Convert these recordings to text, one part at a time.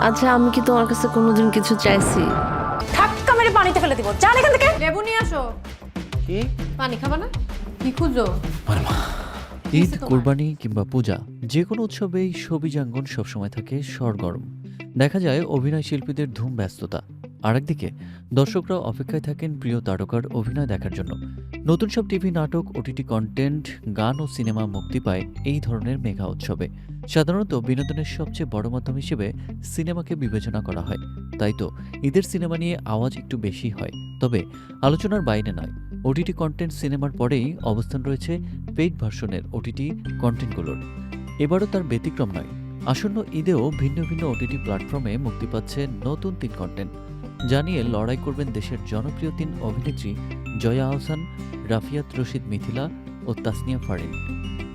আচ্ছা আমি কি তোমার কাছে কোনোদিন কিছু চাইছি? ধাক্কা মেরে পানিতে ফেলে দিব। যান এখান থেকে। লেবু নিয়ে আসো। কি? পানি খাবা না? কি খুঁজো? ঈদ কোরবানি কিংবা পূজা যে কোনো উৎসবেই সবিজাঙ্গন সবসময় থাকে সরগরম। দেখা যায় অভিনয় শিল্পীদের ধুম ব্যস্ততা। আরেকদিকে দর্শকরা অপেক্ষায় থাকেন প্রিয় তারকার অভিনয় দেখার জন্য। নতুন সব টিভি নাটক, ওটিটি কন্টেন্ট গান ও সিনেমা মুক্তি পায় এই ধরনের মেগা উৎসবে। সাধারণত বিনোদনের সবচেয়ে বড় মাধ্যম হিসেবে সিনেমাকে বিবেচনা করা হয়। তাই তো, ঈদের সিনেমা নিয়ে আওয়াজ একটু বেশি হয়। তবে আলোচনার বাইরে নয়, ওটিটি কন্টেন্ট সিনেমার পরেই অবস্থান রয়েছে পেইড ভার্সনের ওটিটি কন্টেন্টগুলোর এবারও তার ব্যতিক্রম নয়। আসন্ন ঈদেও ভিন্ন ভিন্ন ওটিটি প্ল্যাটফর্মে মুক্তি পাচ্ছে নতুন তিন কন্টেন্ট যা নিয়ে লড়াই করবেন দেশের জনপ্রিয় তিন অভিনেত্রী জয়া আহসান, রাফিয়াত রশিদ মিথিলা ও তাসনিয়া ফারিন।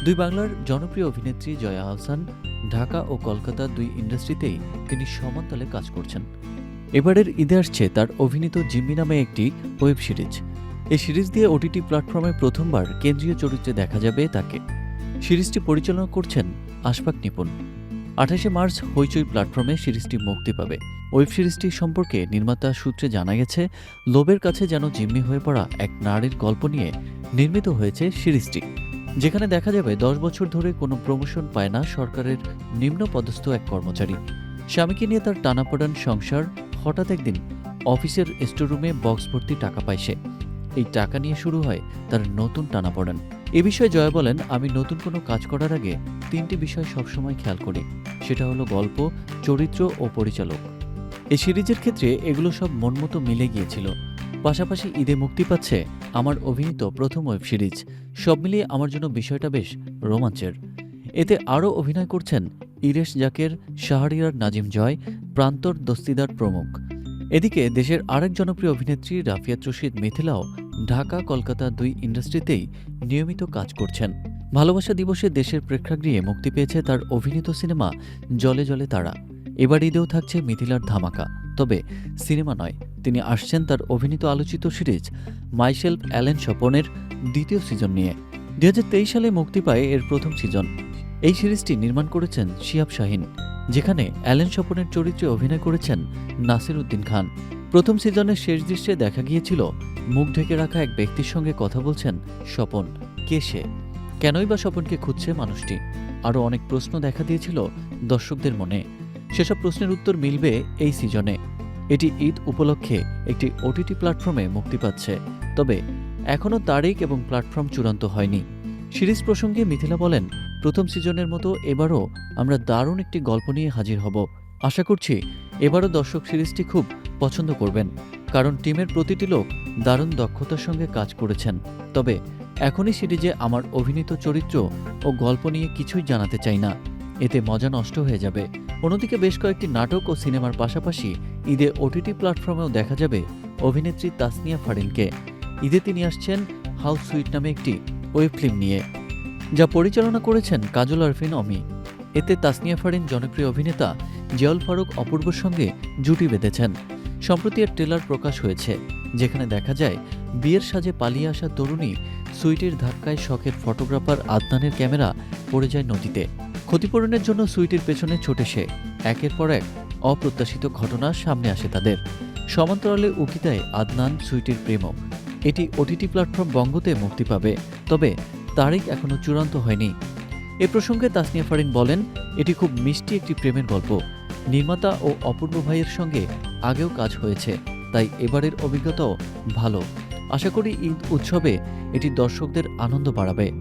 দুই বাংলার জনপ্রিয় অভিনেত্রী জয়া আহসান ঢাকা ও কলকাতা দুই ইন্ডাস্ট্রিতেই তিনি সমান তালে কাজ করছেন। এবারের ঈদে আসছে তার অভিনীত জিম্মি নামে একটি ওয়েব সিরিজ। এই সিরিজ দিয়ে ওটিটি প্ল্যাটফর্মে প্রথমবার কেন্দ্রীয় চরিত্রে দেখা যাবে তাকে। সিরিজটি পরিচালনা করছেন আশফাক নিপুণ। আঠাশে মার্চ হইচই প্ল্যাটফর্মে সিরিজটি মুক্তি পাবে। ওয়েব সিরিজটি সম্পর্কে নির্মাতা সূত্রে জানা গেছে লোবের কাছে যেন জিম্মি হয়ে পড়া এক নারীর গল্প নিয়ে নির্মিত হয়েছে সিরিজটি, যেখানে দেখা যাবে দশ বছর ধরে কোনো প্রমোশন পায় না সরকারের নিম্ন পদস্থ এক কর্মচারী। স্বামীকে নিয়ে তার টানাপোড়ান সংসার, হঠাৎ একদিন অফিসের স্টোররুমে বক্স ভর্তি টাকা পায় সে। এই টাকা নিয়ে শুরু হয় তার নতুন টানাপোড়েন। এ বিষয়ে জয়া বলেন, আমি নতুন কোনো কাজ করার আগে তিনটি বিষয় সবসময় খেয়াল করি। সেটা হলো গল্প, চরিত্র ও পরিচালক। এই সিরিজের ক্ষেত্রে এগুলো সব মনমতো মিলে গিয়েছিল। পাশাপাশি ঈদে মুক্তি পাচ্ছে আমার অভিনীত প্রথম ওয়েব সিরিজ। সব মিলিয়ে আমার জন্য বিষয়টা বেশ রোমাঞ্চের। এতে আরও অভিনয় করছেন ইরেশ জাকের, শাহরিয়ার নাজিম জয়, প্রান্তর দস্তিদার প্রমুখ। এদিকে দেশের আরেক জনপ্রিয় অভিনেত্রী রাফিয়া রশিদ মিথিলাও ঢাকা, কলকাতা দুই ইন্ডাস্ট্রিতেই নিয়মিত কাজ করছেন। ভালোবাসা দিবসে দেশের প্রেক্ষাগৃহে মুক্তি পেয়েছে তার অভিনীত সিনেমা জলে জলে তারা। এবার ঈদেও থাকছে মিথিলার ধামাকা। তবে সিনেমা নয়, তিনি আসছেন তার অভিনীত আলোচিত সিরিজ মাইশেল অ্যালেন স্বপনের দ্বিতীয় সিজন নিয়ে। দুই হাজার তেইশ সালে মুক্তি পায় এর প্রথম সিজন। এই সিরিজটি নির্মাণ করেছেন শিয়াব শাহিন, যেখানে অ্যালেন স্বপনের চরিত্রে অভিনয় করেছেন নাসির উদ্দিন খান। প্রথম সিজনের শেষ দৃশ্যে দেখা গিয়েছিল, মুখ ঢেকে রাখা এক ব্যক্তির সঙ্গে কথা বলছেন স্বপন। কে সে? কেনই বা স্বপনকে খুঁজছে মানুষটি? আরও অনেক প্রশ্ন দেখা দিয়েছিল দর্শকদের মনে। সেসব প্রশ্নের উত্তর মিলবে এই সিজনে। এটি ঈদ উপলক্ষে একটি ওটিটি প্ল্যাটফর্মে মুক্তি পাচ্ছে। তবে এখনও তারিখ এবং প্ল্যাটফর্ম চূড়ান্ত হয়নি। সিরিজ প্রসঙ্গে মিথিলা বলেন, প্রথম সিজনের মতো এবারও আমরা দারুণ একটি গল্প নিয়ে হাজির হব। আশা করছি, এবারও দর্শক সিরিজটি খুব পছন্দ করবেন, কারণ টিমের প্রতিটি লোক দারুণ দক্ষতার সঙ্গে কাজ করেছেন। তবে এখনই সিরিজে আমার অভিনীত চরিত্র ও গল্প নিয়ে কিছুই জানাতে চাই না। এতে মজা নষ্ট হয়ে যাবে। অন্যদিকে বেশ কয়েকটি নাটক ও সিনেমার পাশাপাশি ঈদে ওটিটি প্ল্যাটফর্মেও দেখা যাবে অভিনেত্রী তাসনিয়া ফারিনকে। ঈদে তিনি আসছেন হাউস সুইট নামে একটি ওয়েব ফিল্ম নিয়ে, যা পরিচালনা করেছেন কাজল আরফিন অমি। এতে তাসনিয়া ফারিন জনপ্রিয় অভিনেতা জিয়াউল ফারুক অপূর্বর সঙ্গে জুটি বেঁধেছেন। সম্প্রতি এর ট্রেলার প্রকাশ হয়েছে, যেখানে দেখা যায়, বিয়ের সাজে পালিয়ে আসা তরুণী সুইটের ধাক্কায় শখের ফটোগ্রাফার আদনানের ক্যামেরা পড়ে যায় নদীতে। ক্ষতিপূরণের জন্য সুইটের পেছনে ছোটে সে। একের পর এক অপ্রত্যাশিত ঘটনা সামনে আসে তাদের। সমান্তরালে উকি আদনান সুইটের প্রেমক। এটি ওটিটি প্ল্যাটফর্ম বঙ্গতে মুক্তি পাবে, তবে তারিখ এখনও চূড়ান্ত হয়নি। এ প্রসঙ্গে তাসনিয়া ফারিন বলেন, এটি খুব মিষ্টি একটি প্রেমের গল্প। নির্মাতা ও অপূর্ব ভাইয়ের সঙ্গে আগেও কাজ হয়েছে, তাই এবারের অভিজ্ঞতাও ভালো। আশা করি ঈদ উৎসবে এটি দর্শকদের আনন্দ বাড়াবে।